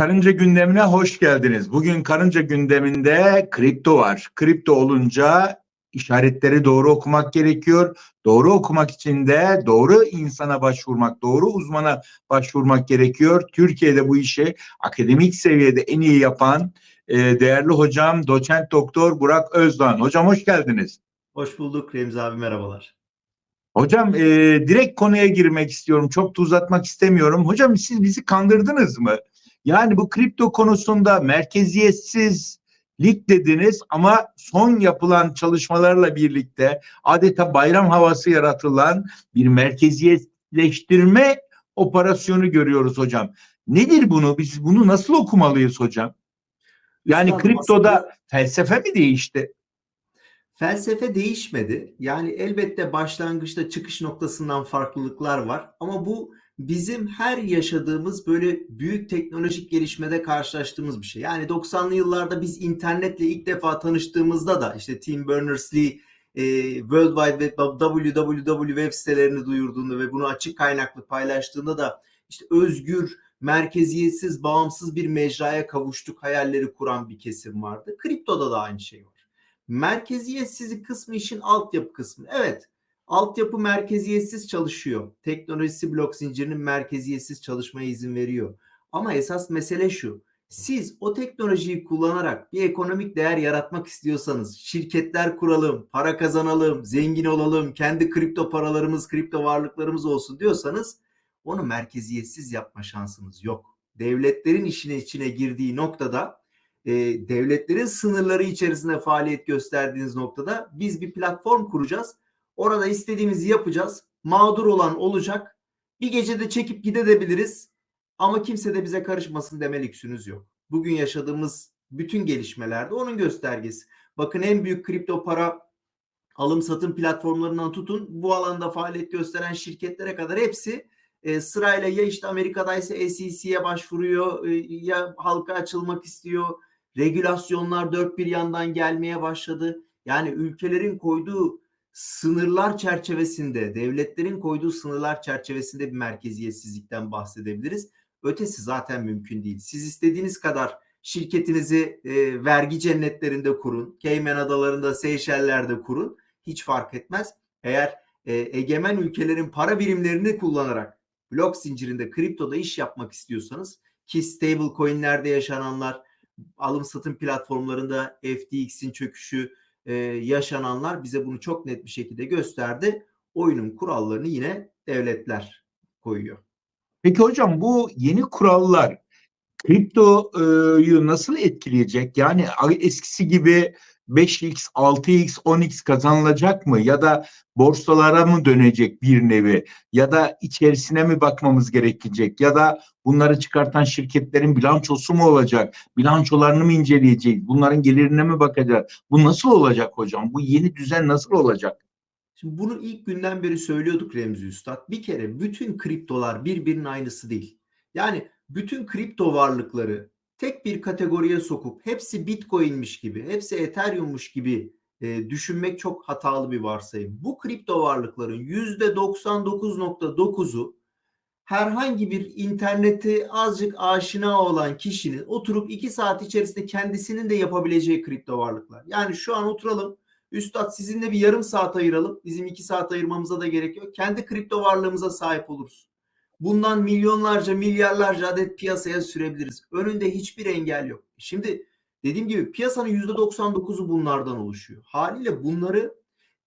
Karınca gündemine hoş geldiniz. Bugün karınca gündeminde kripto var. Kripto olunca işaretleri doğru okumak gerekiyor. Doğru okumak için de doğru insana başvurmak, doğru uzmana başvurmak gerekiyor. Türkiye'de bu işi akademik seviyede en iyi yapan e, değerli hocam doçent doktor Burak Özdoğan. Hocam hoş geldiniz. Hoş bulduk Remzi abi merhabalar. Hocam e, direkt konuya girmek istiyorum. Çok da uzatmak istemiyorum. Hocam siz bizi kandırdınız mı? Yani bu kripto konusunda merkeziyetsizlik dediniz ama son yapılan çalışmalarla birlikte adeta bayram havası yaratılan bir merkeziyetleştirme operasyonu görüyoruz hocam. Nedir bunu? Biz bunu nasıl okumalıyız hocam? Yani Üstadım, kriptoda aslında felsefe mi değişti? felsefe değişmedi. Yani elbette başlangıçta çıkış noktasından farklılıklar var ama bu bizim her yaşadığımız böyle büyük teknolojik gelişmede karşılaştığımız bir şey. Yani 90'lı yıllarda biz internetle ilk defa tanıştığımızda da işte Tim Berners-Lee e, World Wide Web www web sitelerini duyurduğunda ve bunu açık kaynaklı paylaştığında da işte özgür, merkeziyetsiz, bağımsız bir mecraya kavuştuk hayalleri kuran bir kesim vardı. Kriptoda da aynı şey var. Merkeziyetsizlik kısmı işin altyapı kısmı. Evet, altyapı merkeziyetsiz çalışıyor. Teknolojisi blok zincirinin merkeziyetsiz çalışmaya izin veriyor. Ama esas mesele şu. Siz o teknolojiyi kullanarak bir ekonomik değer yaratmak istiyorsanız, şirketler kuralım, para kazanalım, zengin olalım, kendi kripto paralarımız, kripto varlıklarımız olsun diyorsanız onu merkeziyetsiz yapma şansınız yok. Devletlerin işine içine girdiği noktada e, devletlerin sınırları içerisinde faaliyet gösterdiğiniz noktada biz bir platform kuracağız. Orada istediğimizi yapacağız. Mağdur olan olacak. Bir gecede çekip gidebiliriz. Ama kimse de bize karışmasın deme lüksünüz yok. Bugün yaşadığımız bütün gelişmelerde onun göstergesi. Bakın en büyük kripto para alım satım platformlarından tutun bu alanda faaliyet gösteren şirketlere kadar hepsi e, sırayla ya işte Amerika'daysa SEC'ye başvuruyor e, ya halka açılmak istiyor. Regülasyonlar dört bir yandan gelmeye başladı. Yani ülkelerin koyduğu sınırlar çerçevesinde, devletlerin koyduğu sınırlar çerçevesinde bir merkeziyetsizlikten bahsedebiliriz. Ötesi zaten mümkün değil. Siz istediğiniz kadar şirketinizi e, vergi cennetlerinde kurun, Cayman Adalarında, Seyşeller'de kurun. Hiç fark etmez. Eğer e, egemen ülkelerin para birimlerini kullanarak blok zincirinde kriptoda iş yapmak istiyorsanız ki stable coinlerde yaşananlar, alım satım platformlarında FTX'in çöküşü e, yaşananlar bize bunu çok net bir şekilde gösterdi. Oyunun kurallarını yine devletler koyuyor. Peki hocam bu yeni kurallar kriptoyu nasıl etkileyecek? Yani eskisi gibi 5x, 6x, 10x kazanılacak mı? Ya da borsalara mı dönecek bir nevi? Ya da içerisine mi bakmamız gerekecek? Ya da bunları çıkartan şirketlerin bilançosu mu olacak? Bilançolarını mı inceleyeceğiz? Bunların gelirine mi bakacağız? Bu nasıl olacak hocam? Bu yeni düzen nasıl olacak? Şimdi bunu ilk günden beri söylüyorduk Remzi Üstad. Bir kere bütün kriptolar birbirinin aynısı değil. Yani bütün kripto varlıkları tek bir kategoriye sokup hepsi Bitcoin'miş gibi, hepsi Ethereum'muş gibi e, düşünmek çok hatalı bir varsayım. Bu kripto varlıkların %99.9'u herhangi bir interneti azıcık aşina olan kişinin oturup 2 saat içerisinde kendisinin de yapabileceği kripto varlıklar. Yani şu an oturalım Üstad sizinle bir yarım saat ayıralım. Bizim iki saat ayırmamıza da gerek yok. Kendi kripto varlığımıza sahip oluruz. Bundan milyonlarca, milyarlarca adet piyasaya sürebiliriz. Önünde hiçbir engel yok. Şimdi dediğim gibi piyasanın %99'u bunlardan oluşuyor. Haliyle bunları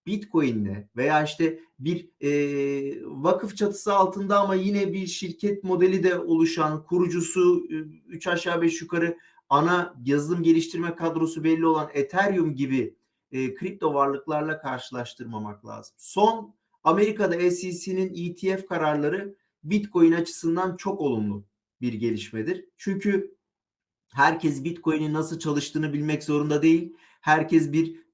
Bitcoin'le veya işte bir e, vakıf çatısı altında ama yine bir şirket modeli de oluşan kurucusu 3 aşağı 5 yukarı ana yazılım geliştirme kadrosu belli olan Ethereum gibi e, kripto varlıklarla karşılaştırmamak lazım. Son Amerika'da SEC'nin ETF kararları Bitcoin açısından çok olumlu bir gelişmedir. Çünkü herkes Bitcoin'in nasıl çalıştığını bilmek zorunda değil. Herkes bir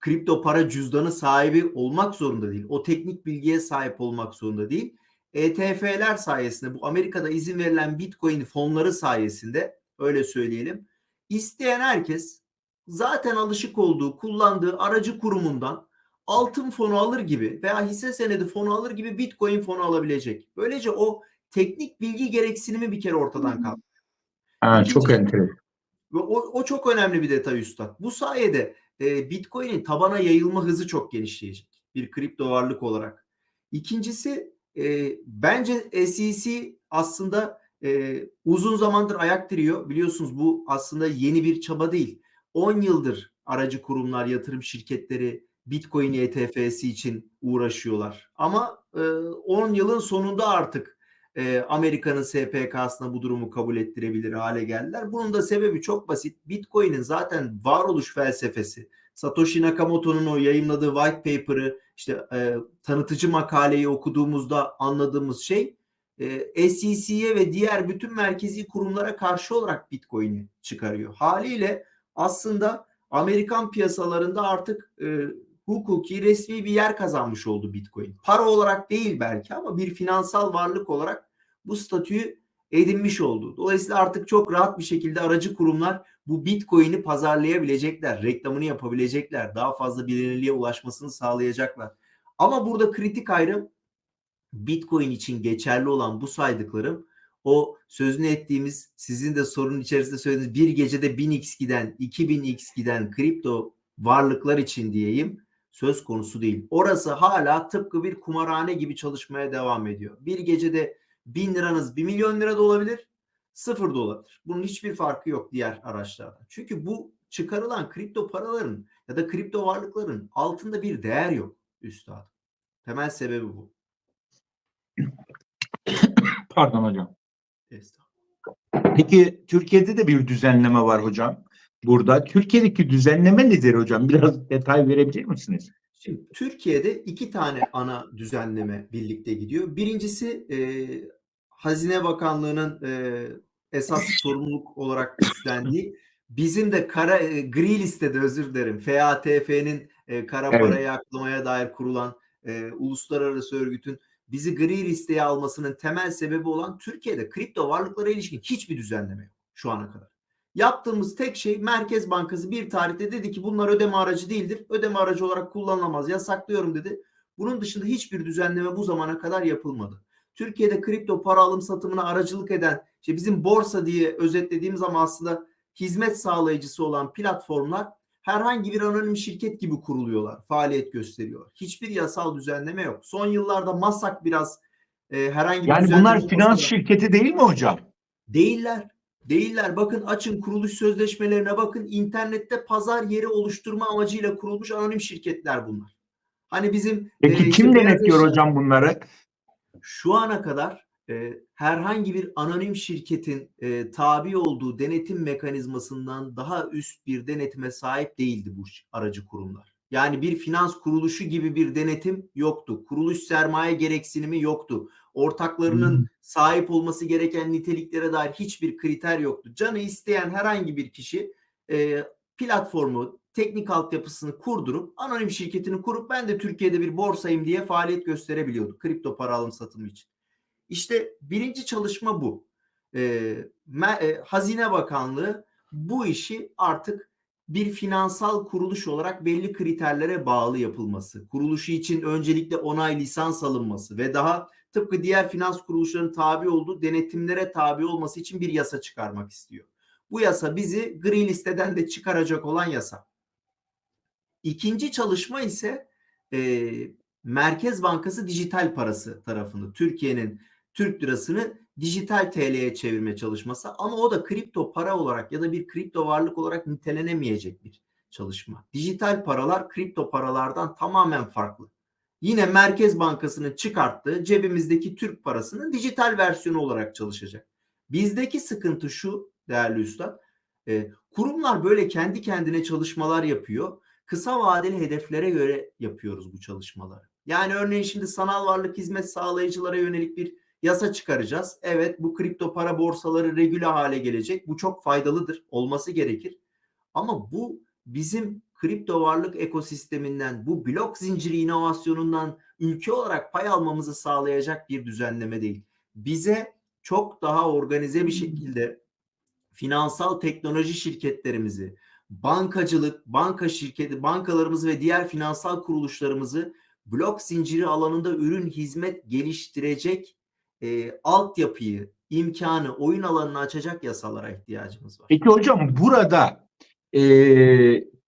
kripto para cüzdanı sahibi olmak zorunda değil. O teknik bilgiye sahip olmak zorunda değil. ETF'ler sayesinde bu Amerika'da izin verilen Bitcoin fonları sayesinde öyle söyleyelim. İsteyen herkes zaten alışık olduğu, kullandığı aracı kurumundan altın fonu alır gibi veya hisse senedi fonu alır gibi Bitcoin fonu alabilecek. Böylece o teknik bilgi gereksinimi bir kere ortadan İkinci- çok enteresan. Ve o, o çok önemli bir detay üstad. Bu sayede e, Bitcoin'in tabana yayılma hızı çok genişleyecek. Bir kripto varlık olarak. İkincisi e, bence SEC aslında e, uzun zamandır ayak diriyor. Biliyorsunuz bu aslında yeni bir çaba değil. 10 yıldır aracı kurumlar, yatırım şirketleri Bitcoin ETF'si için uğraşıyorlar. Ama e, 10 yılın sonunda artık e, Amerika'nın SPK'sına bu durumu kabul ettirebilir hale geldiler. Bunun da sebebi çok basit. Bitcoin'in zaten varoluş felsefesi, Satoshi Nakamoto'nun o yayınladığı white paper'ı, işte e, tanıtıcı makaleyi okuduğumuzda anladığımız şey e, SEC'ye ve diğer bütün merkezi kurumlara karşı olarak Bitcoin'i çıkarıyor. Haliyle aslında Amerikan piyasalarında artık e, hukuki resmi bir yer kazanmış oldu Bitcoin. Para olarak değil belki ama bir finansal varlık olarak bu statüyü edinmiş oldu. Dolayısıyla artık çok rahat bir şekilde aracı kurumlar bu Bitcoin'i pazarlayabilecekler, reklamını yapabilecekler, daha fazla bilinirliğe ulaşmasını sağlayacaklar. Ama burada kritik ayrım Bitcoin için geçerli olan bu saydıklarım o sözünü ettiğimiz sizin de sorunun içerisinde söylediğiniz bir gecede 1000x giden 2000x giden kripto varlıklar için diyeyim söz konusu değil. Orası hala tıpkı bir kumarhane gibi çalışmaya devam ediyor. Bir gecede 1000 liranız 1 milyon lira da olabilir, sıfır da olabilir. Bunun hiçbir farkı yok diğer araçlardan. Çünkü bu çıkarılan kripto paraların ya da kripto varlıkların altında bir değer yok üstadım. Temel sebebi bu. Pardon hocam. Estağfurullah. Peki Türkiye'de de bir düzenleme var hocam. Burada Türkiye'deki düzenleme nedir hocam? Biraz detay verebilir misiniz? Şimdi Türkiye'de iki tane ana düzenleme birlikte gidiyor. Birincisi e, Hazine Bakanlığı'nın e, esas sorumluluk olarak üstlendiği bizim de kara e, gri listede özür dilerim FATF'nin e, kara Evet. parayı aklamaya dair kurulan e, uluslararası örgütün bizi gri listeye almasının temel sebebi olan Türkiye'de kripto varlıklara ilişkin hiçbir düzenleme yok şu ana kadar. Yaptığımız tek şey Merkez Bankası bir tarihte dedi ki bunlar ödeme aracı değildir. Ödeme aracı olarak kullanılamaz. Yasaklıyorum dedi. Bunun dışında hiçbir düzenleme bu zamana kadar yapılmadı. Türkiye'de kripto para alım satımına aracılık eden işte bizim borsa diye özetlediğimiz ama aslında hizmet sağlayıcısı olan platformlar herhangi bir anonim şirket gibi kuruluyorlar, faaliyet gösteriyorlar. Hiçbir yasal düzenleme yok. Son yıllarda Masak biraz e, herhangi bir Yani bunlar finans da- şirketi değil mi hocam? Değiller. Değiller. Bakın açın kuruluş sözleşmelerine bakın. İnternette pazar yeri oluşturma amacıyla kurulmuş anonim şirketler bunlar. Hani bizim Peki e, kim denetliyor eşya- hocam bunları? Şu ana kadar e, herhangi bir anonim şirketin e, tabi olduğu denetim mekanizmasından daha üst bir denetime sahip değildi bu aracı kurumlar. Yani bir finans kuruluşu gibi bir denetim yoktu. Kuruluş sermaye gereksinimi yoktu. Ortaklarının Hmm. sahip olması gereken niteliklere dair hiçbir kriter yoktu. Canı isteyen herhangi bir kişi e, platformu, teknik altyapısını kurdurup anonim şirketini kurup ben de Türkiye'de bir borsayım diye faaliyet gösterebiliyordu kripto para alım satımı için. İşte birinci çalışma bu. Ee, Hazine Bakanlığı bu işi artık bir finansal kuruluş olarak belli kriterlere bağlı yapılması, kuruluşu için öncelikle onay lisans alınması ve daha tıpkı diğer finans kuruluşlarının tabi olduğu denetimlere tabi olması için bir yasa çıkarmak istiyor. Bu yasa bizi gri listeden de çıkaracak olan yasa. İkinci çalışma ise e, Merkez Bankası dijital parası tarafını Türkiye'nin Türk lirasını dijital TL'ye çevirme çalışması ama o da kripto para olarak ya da bir kripto varlık olarak nitelenemeyecek bir çalışma. Dijital paralar kripto paralardan tamamen farklı. Yine Merkez Bankası'nın çıkarttığı cebimizdeki Türk parasının dijital versiyonu olarak çalışacak. Bizdeki sıkıntı şu değerli üstad. e, kurumlar böyle kendi kendine çalışmalar yapıyor. Kısa vadeli hedeflere göre yapıyoruz bu çalışmaları. Yani örneğin şimdi sanal varlık hizmet sağlayıcılara yönelik bir yasa çıkaracağız. Evet bu kripto para borsaları regüle hale gelecek. Bu çok faydalıdır. Olması gerekir. Ama bu bizim kripto varlık ekosisteminden, bu blok zinciri inovasyonundan ülke olarak pay almamızı sağlayacak bir düzenleme değil. Bize çok daha organize bir şekilde finansal teknoloji şirketlerimizi, bankacılık, banka şirketi, bankalarımızı ve diğer finansal kuruluşlarımızı blok zinciri alanında ürün hizmet geliştirecek e, altyapıyı imkanı, oyun alanını açacak yasalara ihtiyacımız var. Peki hocam burada e,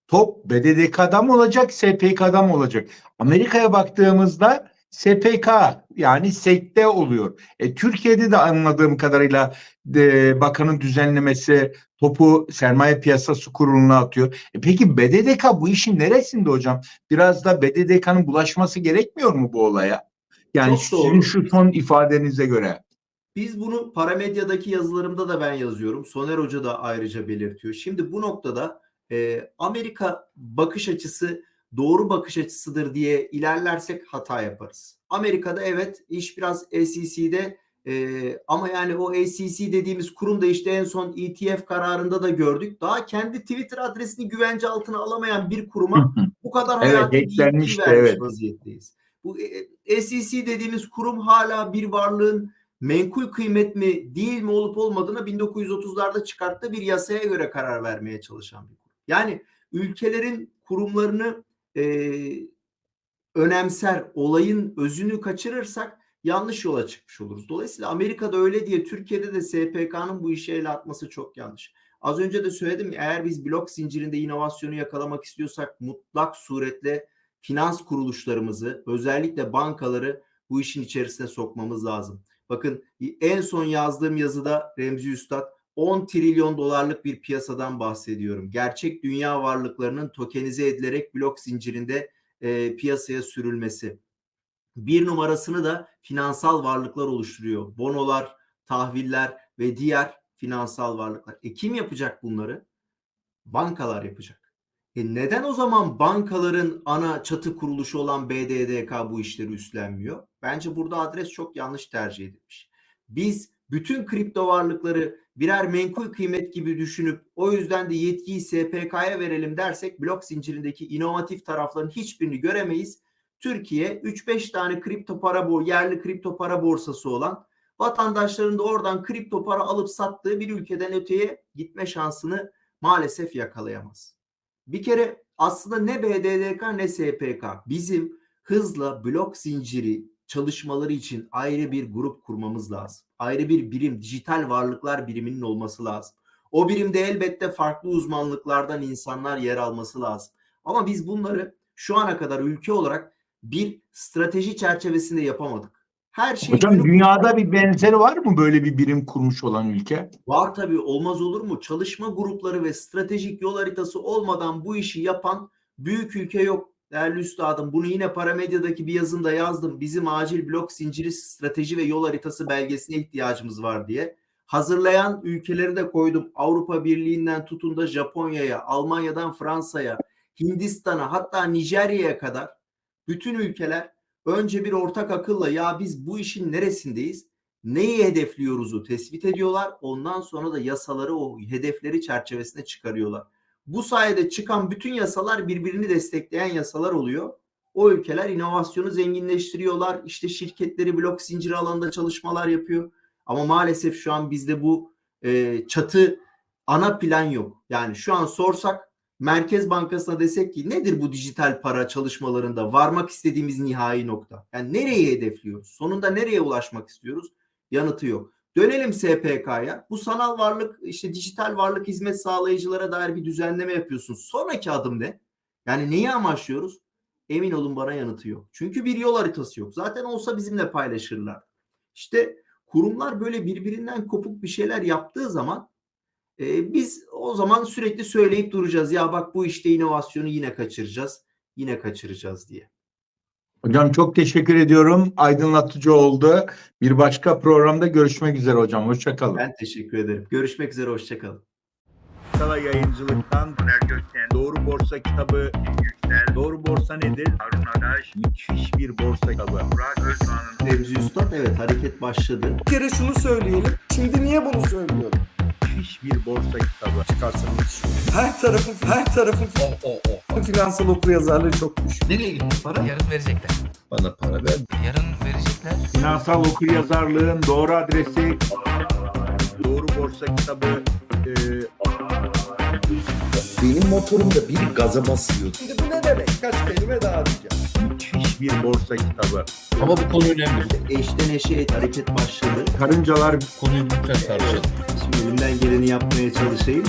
top BDDK'da mı olacak, SPK'da mı olacak? Amerika'ya baktığımızda SPK yani SEC'te oluyor. E, Türkiye'de de anladığım kadarıyla e, bakanın düzenlemesi topu sermaye piyasası kuruluna atıyor. E, peki BDDK bu işin neresinde hocam? Biraz da BDDK'nın bulaşması gerekmiyor mu bu olaya? Yani Çok sizin doğru. şu son ifadenize göre. Biz bunu paramedyadaki yazılarımda da ben yazıyorum. Soner Hoca da ayrıca belirtiyor. Şimdi bu noktada e, Amerika bakış açısı doğru bakış açısıdır diye ilerlersek hata yaparız. Amerika'da evet iş biraz SEC'de e, ama yani o SEC dediğimiz kurum da işte en son ETF kararında da gördük. Daha kendi Twitter adresini güvence altına alamayan bir kuruma bu kadar Evet, hayati bir vermiş evet. vaziyetteyiz. Bu e, SEC dediğimiz kurum hala bir varlığın menkul kıymet mi değil mi olup olmadığına 1930'larda çıkarttığı bir yasaya göre karar vermeye çalışan bir kurum. Yani ülkelerin kurumlarını e, önemser, olayın özünü kaçırırsak yanlış yola çıkmış oluruz. Dolayısıyla Amerika'da öyle diye Türkiye'de de SPK'nın bu işe ele atması çok yanlış. Az önce de söyledim eğer biz blok zincirinde inovasyonu yakalamak istiyorsak mutlak suretle finans kuruluşlarımızı özellikle bankaları bu işin içerisine sokmamız lazım. Bakın en son yazdığım yazıda Remzi Üstad 10 trilyon dolarlık bir piyasadan bahsediyorum. Gerçek dünya varlıklarının tokenize edilerek blok zincirinde e, piyasaya sürülmesi. Bir numarasını da finansal varlıklar oluşturuyor. Bonolar, tahviller ve diğer finansal varlıklar. E kim yapacak bunları? Bankalar yapacak. E neden o zaman bankaların ana çatı kuruluşu olan BDDK bu işleri üstlenmiyor? Bence burada adres çok yanlış tercih edilmiş. Biz bütün kripto varlıkları birer menkul kıymet gibi düşünüp o yüzden de yetkiyi SPK'ya verelim dersek blok zincirindeki inovatif tarafların hiçbirini göremeyiz. Türkiye 3-5 tane kripto para bor yerli kripto para borsası olan vatandaşların da oradan kripto para alıp sattığı bir ülkeden öteye gitme şansını maalesef yakalayamaz. Bir kere aslında ne BDDK ne SPK bizim hızla blok zinciri çalışmaları için ayrı bir grup kurmamız lazım. Ayrı bir birim, dijital varlıklar biriminin olması lazım. O birimde elbette farklı uzmanlıklardan insanlar yer alması lazım. Ama biz bunları şu ana kadar ülke olarak bir strateji çerçevesinde yapamadık. Her şey Hocam günü- dünyada bir benzeri var mı böyle bir birim kurmuş olan ülke? Var tabii olmaz olur mu? Çalışma grupları ve stratejik yol haritası olmadan bu işi yapan büyük ülke yok. Değerli üstadım bunu yine paramedyadaki bir yazımda yazdım. Bizim acil blok zinciri strateji ve yol haritası belgesine ihtiyacımız var diye. Hazırlayan ülkeleri de koydum. Avrupa Birliği'nden tutun da Japonya'ya, Almanya'dan Fransa'ya, Hindistan'a hatta Nijerya'ya kadar bütün ülkeler önce bir ortak akılla ya biz bu işin neresindeyiz? neyi hedefliyoruzu tespit ediyorlar. Ondan sonra da yasaları o hedefleri çerçevesine çıkarıyorlar. Bu sayede çıkan bütün yasalar birbirini destekleyen yasalar oluyor. O ülkeler inovasyonu zenginleştiriyorlar. İşte şirketleri blok zinciri alanında çalışmalar yapıyor. Ama maalesef şu an bizde bu e, çatı ana plan yok. Yani şu an sorsak Merkez Bankası'na desek ki nedir bu dijital para çalışmalarında varmak istediğimiz nihai nokta? Yani nereyi hedefliyoruz? Sonunda nereye ulaşmak istiyoruz? yanıtı yok. Dönelim SPK'ya. Bu sanal varlık işte dijital varlık hizmet sağlayıcılara dair bir düzenleme yapıyorsun. Sonraki adım ne? Yani neyi amaçlıyoruz? Emin olun bana yanıtı yok. Çünkü bir yol haritası yok. Zaten olsa bizimle paylaşırlar. İşte kurumlar böyle birbirinden kopuk bir şeyler yaptığı zaman e, biz o zaman sürekli söyleyip duracağız. Ya bak bu işte inovasyonu yine kaçıracağız. Yine kaçıracağız diye. Hocam çok teşekkür ediyorum. Aydınlatıcı oldu. Bir başka programda görüşmek üzere hocam. Hoşçakalın. Ben teşekkür ederim. Görüşmek üzere. Hoşçakalın. Sala Yayıncılık'tan Taner Gökten, Doğru Borsa kitabı Yüksel, Doğru Borsa nedir? Harun Adaş, müthiş bir borsa kitabı. Burak Özdoğan'ın Remzi Üstad evet hareket başladı. Bir kere şunu söyleyelim. Şimdi niye bunu söylüyorum? Müthiş bir borsa kitabı. Çıkarsanız her tarafın her tarafın o o o. Finansal okuryazarlığı çok düşük. Nereye gitti para? Yarın verecekler. Bana para ver. Yarın verecekler. Finansal okuryazarlığın doğru adresi Doğru Borsa kitabı e, Benim motorumda biri gaza basıyor. Şimdi bu ne demek? Kaç kelime daha diyeceğim. Bir borsa kitabı. Ama bu konu önemli. Eşten eşeğe hareket başladı. Karıncalar Konuyu lütfen tartışalım. Şimdi elimden geleni yapmaya çalışayım.